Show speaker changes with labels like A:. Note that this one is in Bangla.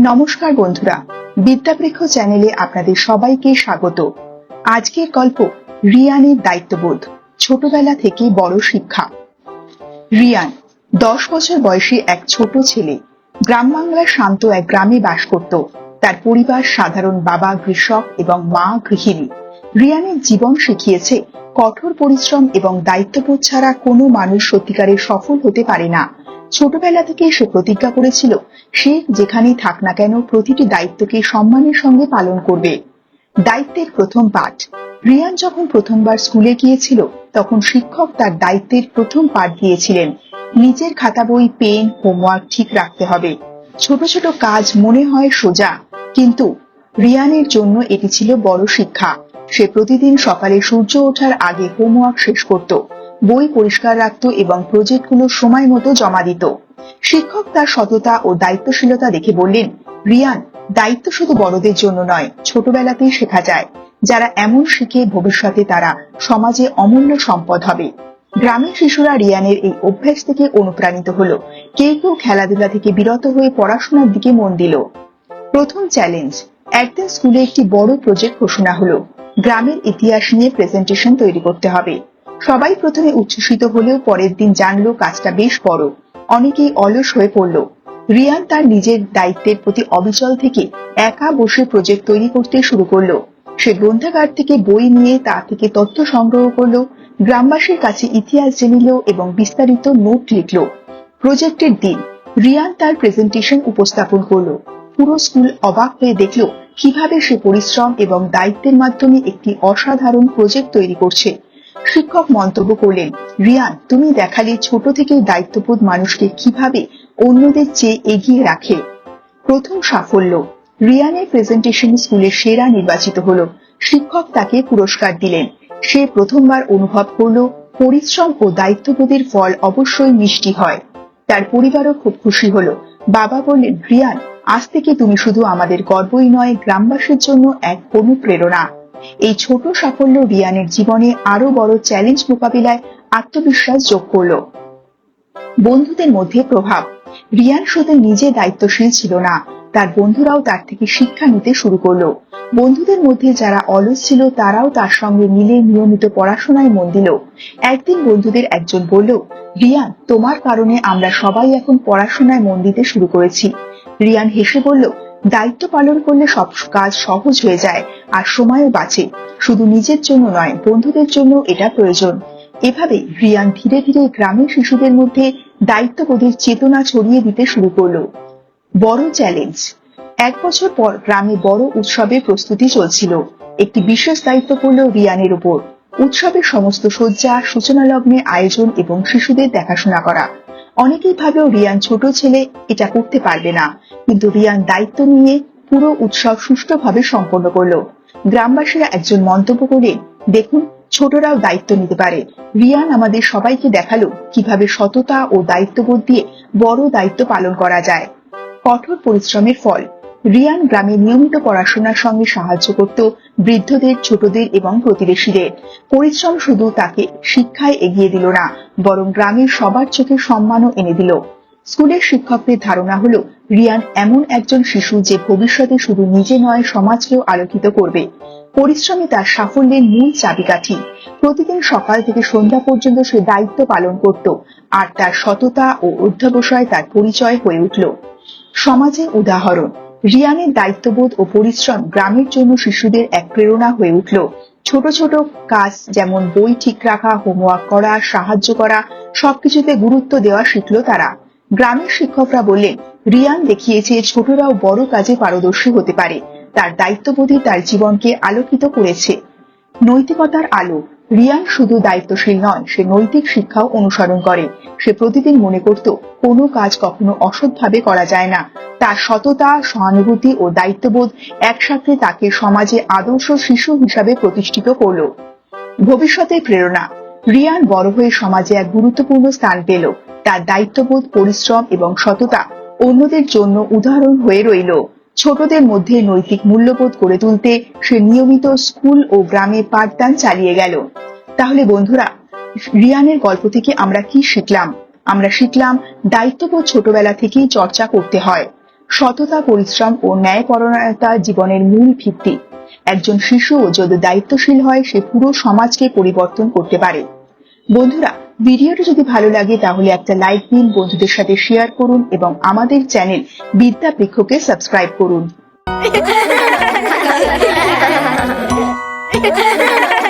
A: নমস্কার বন্ধুরা বিদ্যাবৃক্ষ চ্যানেলে আপনাদের সবাইকে স্বাগত। আজকের গল্প রিয়ানের দায়িত্ববোধ, ছোটবেলা থেকে বড় শিক্ষা। রিয়ান, দশ বছর বয়সী এক ছোট ছেলে, গ্রাম বাংলার শান্ত এক গ্রামে বাস করত। তার পরিবার সাধারণ বাবা, কৃষক এবং মা গৃহিণী। রিয়ানের জীবন শিখিয়েছে, কঠোর পরিশ্রম এবং দায়িত্ববোধ ছাড়া কোনো মানুষ সত্যিকারের সফল হতে পারে না। ছোটবেলা থেকে সে প্রতিজ্ঞা করেছিল, সে যেখানেই থাক না কেন প্রতিটি দায়িত্বকে সম্মানের সঙ্গে পালন করবে। দায়িত্বের প্রথম পাঠ। রিয়ান যখন প্রথমবার স্কুলে গিয়েছিল, তখন শিক্ষক তার দায়িত্বের প্রথম পাঠ দিয়েছিলেন। নিজের খাতা বই, পেন, হোমওয়ার্ক ঠিক রাখতে হবে। ছোট ছোট কাজ মনে হয় সোজা, কিন্তু রিয়ানের জন্য এটি ছিল বড় শিক্ষা। সে প্রতিদিন সকালে সূর্য ওঠার আগে হোমওয়ার্ক শেষ করত। বই পরিষ্কার রাখত এবং প্রজেক্টগুলো সময় মতো জমা দিত। শিক্ষক তার সততা ও দায়িত্বশীলতা দেখে বললেন, রিয়ান, দায়িত্ব শুধু বড়দের জন্য নয়, ছোটবেলাতেই শেখা যায়। যারা এমন শিখে ভবিষ্যতে তারা সমাজে অমূল্য সম্পদ হবে। গ্রামের শিশুরা রিয়ানের এই অভ্যাস থেকে অনুপ্রাণিত হলো। কেউ কেউ খেলাধুলা থেকে বিরত হয়ে পড়াশোনার দিকে মন দিল। প্রথম চ্যালেঞ্জ একদিন স্কুলে একটি বড় প্রজেক্ট ঘোষণা হলো। গ্রামের ইতিহাস নিয়ে প্রেজেন্টেশন তৈরি করতে হবে। সবাই প্রথমে উচ্ছ্বসিত হলেও পরের দিন জানলো কাজটা বেশ বড়। অনেকেই অলস হয়ে পড়ল। রিয়ান তার নিজের দায়িত্বের প্রতি অবিচল থেকে একা বসে প্রজেক্ট তৈরি করতে শুরু করল। সে গ্রন্থাগার থেকে বই নিয়ে তা থেকে তথ্য সংগ্রহ করল, গ্রামবাসীর কাছে ইতিহাস জেনে এবং বিস্তারিত নোট লিখল। প্রজেক্টের দিন রিয়ান তার প্রেজেন্টেশন উপস্থাপন করল। পুরো স্কুল অবাক হয়ে দেখল কীভাবে সে পরিশ্রম এবং দায়িত্বের মাধ্যমে একটি অসাধারণ প্রজেক্ট তৈরি করছে। শিক্ষক মন্তব্য করলেন, রিয়ান, তুমি দেখালে ছোট থেকে দায়িত্ববোধ মানুষকে কীভাবে অন্যদের চেয়ে এগিয়ে রাখে? প্রথম সাফল্য, রিয়ানের প্রেজেন্টেশন স্কুলের সেরা নির্বাচিত হলো। শিক্ষক তাকে পুরস্কার দিলেন। সে প্রথমবার অনুভব করল, পরিশ্রম ও দায়িত্ববোধের ফল অবশ্যই মিষ্টি হয়। তার পরিবারও খুব খুশি হলো। বাবা বললেন, রিয়ান, আজ থেকে তুমি শুধু আমাদের গর্বই নয়, গ্রামবাসীর জন্য এক অনুপ্রেরণা। এই ছোট সাফল্য রিয়ানের জীবনে আরও বড় চ্যালেঞ্জ মোকাবিলায় আত্মবিশ্বাস যোগ করল। বন্ধুদের মধ্যে প্রভাব। রিয়ান শুধু নিজে দায়িত্বশীল ছিল না, তার বন্ধুরাও তার থেকে শিক্ষা নিতে শুরু করল। বন্ধুদের মধ্যে যারা অলস ছিল, তারাও তার সঙ্গে মিলে নিয়মিত পড়াশোনায় মন দিল। একদিন বন্ধুদের একজন বলল, রিয়ান, তোমার কারণে আমরা সবাই এখন পড়াশোনায় মন দিতে শুরু করেছি। রিয়ান হেসে বলল দায়িত্ব পালন করলে সব কাজ সহজ হয়ে যায় আর সময়ও বাঁচে। শুধু নিজের জন্য নয়, বন্ধুদের জন্য এটা প্রয়োজন। এভাবে রিয়ান ধীরে ধীরে গ্রামের শিশুদের মধ্যে দায়িত্ববোধের চেতনা ছড়িয়ে দিতে শুরু করল। বড় চ্যালেঞ্জ। এক বছর পর গ্রামে বড় উৎসবের প্রস্তুতি চলছিল। একটি বিশেষ দায়িত্ব পড়ল রিয়ানের উপর উৎসবের সমস্ত সজ্জা সূচনা লগ্নে আয়োজন এবং শিশুদের দেখাশোনা করা। অনেকেই ভাবেও রিয়ান ছোট ছেলে, এটা করতে পারবে না। কিন্তু রিয়ান দায়িত্ব নিয়ে পুরো উৎসব সুষ্ঠুভাবে সম্পন্ন করল। গ্রামবাসীরা একজন মন্তব্য করে, দেখুন, ছোটরাও দায়িত্ব নিতে পারে। রিয়ান আমাদের সবাইকে দেখাল কীভাবে সততা ও দায়িত্ববোধ দিয়ে বড় দায়িত্ব পালন করা যায়। কঠোর পরিশ্রমের ফল। রিয়ান গ্রামে নিয়মিত পড়াশোনার সঙ্গে সাহায্য করত বৃদ্ধদের, ছোটদের এবং প্রতিবেশীদের। পরিশ্রম শুধু তাকে শিক্ষায় এগিয়ে দিল না, বরং গ্রামের সবার চোখে সম্মানও এনে দিল। স্কুলের শিক্ষকদের ধারণা হলো, রিয়ান এমন একজন শিশু যে ভবিষ্যতে শুধু নিজে নয়, সমাজকেও আলোকিত করবে। পরিশ্রমী তার সাফল্যের মূল চাবিকাঠি। প্রতিদিন সকাল থেকে সন্ধ্যা পর্যন্ত সে দায়িত্ব পালন করত, আর তার সততা ও অধ্যাবসায় তার পরিচয় হয়ে উঠল। সমাজে উদাহরণ রিয়ানের দায়িত্ববোধ ও পরিশ্রম গ্রামের জন্য শিশুদের এক প্রেরণা হয়ে উঠল। ছোট ছোট কাজ যেমন বই ঠিক রাখা হোমওয়ার্ক করা, সাহায্য করা, সবকিছুতে গুরুত্ব দেওয়া শিখল তারা। গ্রামের শিক্ষকরা বললেন, রিয়ান দেখিয়েছে ছোটরাও বড় কাজে পারদর্শী হতে পারে। তার দায়িত্ববোধই তার জীবনকে আলোকিত করেছে। নৈতিকতার আলো রিয়ান শুধু দায়িত্বশীল নয়, সে নৈতিক শিক্ষাও অনুসরণ করে। সে প্রতিদিন মনে করত, কোনো কাজ কখনো অসৎভাবে করা যায় না। তার সততা, সহানুভূতি ও দায়িত্ববোধ একসাথে তাকে সমাজে আদর্শ শিশু হিসাবে প্রতিষ্ঠিত করল। ভবিষ্যতের প্রেরণা। রিয়ান বড় হয়ে সমাজে এক গুরুত্বপূর্ণ স্থান পেল। তার দায়িত্ববোধ, পরিশ্রম এবং সততা অন্যদের জন্য উদাহরণ হয়ে রইল। ছোটদের মধ্যে নৈতিক মূল্যবোধ গড়ে তুলতে সে নিয়মিত স্কুল ও গ্রামে পাঠদান চালিয়ে গেল। তাহলে বন্ধুরা, রিয়ানের গল্প থেকে আমরা কি শিখলাম? আমরা শিখলাম দায়িত্ববোধ ছোটবেলা থেকেই চর্চা করতে হয়। সততা, পরিশ্রম ও ন্যায়পরায়ণতা জীবনের মূল ভিত্তি। একজন শিশু যদি দায়িত্বশীল হয়, সে পুরো সমাজকে পরিবর্তন করতে পারে। বন্ধুরা ভিডিওটি যদি ভালো লাগে, তাহলে একটা লাইক দিন, বন্ধুদের সাথে শেয়ার করুন এবং আমাদের চ্যানেল বিদ্যা বৃক্ষকে সাবস্ক্রাইব করুন।